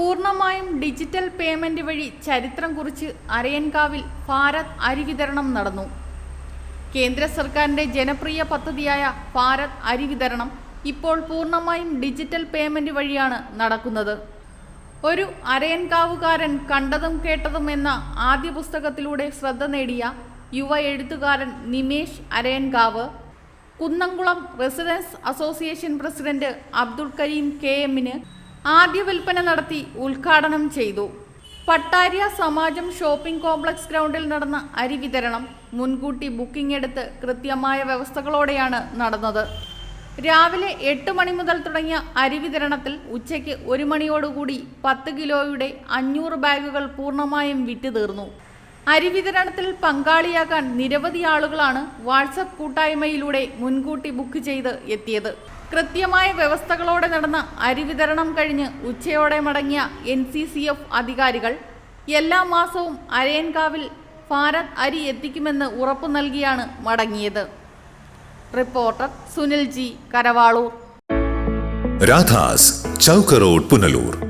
പൂർണമായും digital payment വഴി ചരിത്രം കുറിച്ച് അരയൻകാവിൽ ഭാരത് അരി വിതരണം നടന്നു. കേന്ദ്ര സർക്കാരിന്റെ ജനപ്രിയ പദ്ധതിയായ ഭാരത് അരി വിതരണം ഇപ്പോൾ പൂർണമായും ഡിജിറ്റൽ പേയ്മെന്റ് വഴിയാണ് നടക്കുന്നത്. ഒരു അരയൻകാവുകാരൻ കണ്ടതും കേട്ടതും എന്ന ആദ്യ പുസ്തകത്തിലൂടെ ശ്രദ്ധ നേടിയ യുവ എഴുത്തുകാരൻ Nimesh Arayankavu Kunnamkulam residence association president Abdul Kareem K എമ്മിന് ആദ്യ വിൽപ്പന നടത്തി ഉദ്ഘാടനം ചെയ്തു. പട്ടാരിയ സമാജം ഷോപ്പിംഗ് കോംപ്ലക്സ് ഗ്രൗണ്ടിൽ നടന്ന അരി വിതരണം മുൻകൂട്ടി ബുക്കിംഗ് എടുത്ത് കൃത്യമായ വ്യവസ്ഥകളോടെയാണ് നടന്നത്. രാവിലെ എട്ട് മണി മുതൽ തുടങ്ങിയ അരി വിതരണത്തിൽ ഉച്ചയ്ക്ക് ഒരു മണിയോടുകൂടി പത്ത് കിലോയുടെ അഞ്ഞൂറ് ബാഗുകൾ പൂർണമായും വിറ്റ് തീർന്നു അരി വിതരണത്തിൽ പങ്കാളിയാകാൻ നിരവധി ആളുകളാണ് വാട്സപ്പ് കൂട്ടായ്മയിലൂടെ മുൻകൂട്ടി ബുക്ക് ചെയ്ത് എത്തിയത്. കൃത്യമായ വ്യവസ്ഥകളോടെ നടന്ന അരി വിതരണം കഴിഞ്ഞ് ഉച്ചയോടെ മടങ്ങിയ എൻ സി സി എഫ് അധികാരികൾ എല്ലാ മാസവും അരയൻകാവിൽ ഭാരത് അരി എത്തിക്കുമെന്ന് ഉറപ്പു നൽകിയാണ് മടങ്ങിയത്. Reporter Sunil G Karavaloor. Radhas ചൗക്കറോഡ് Punalur.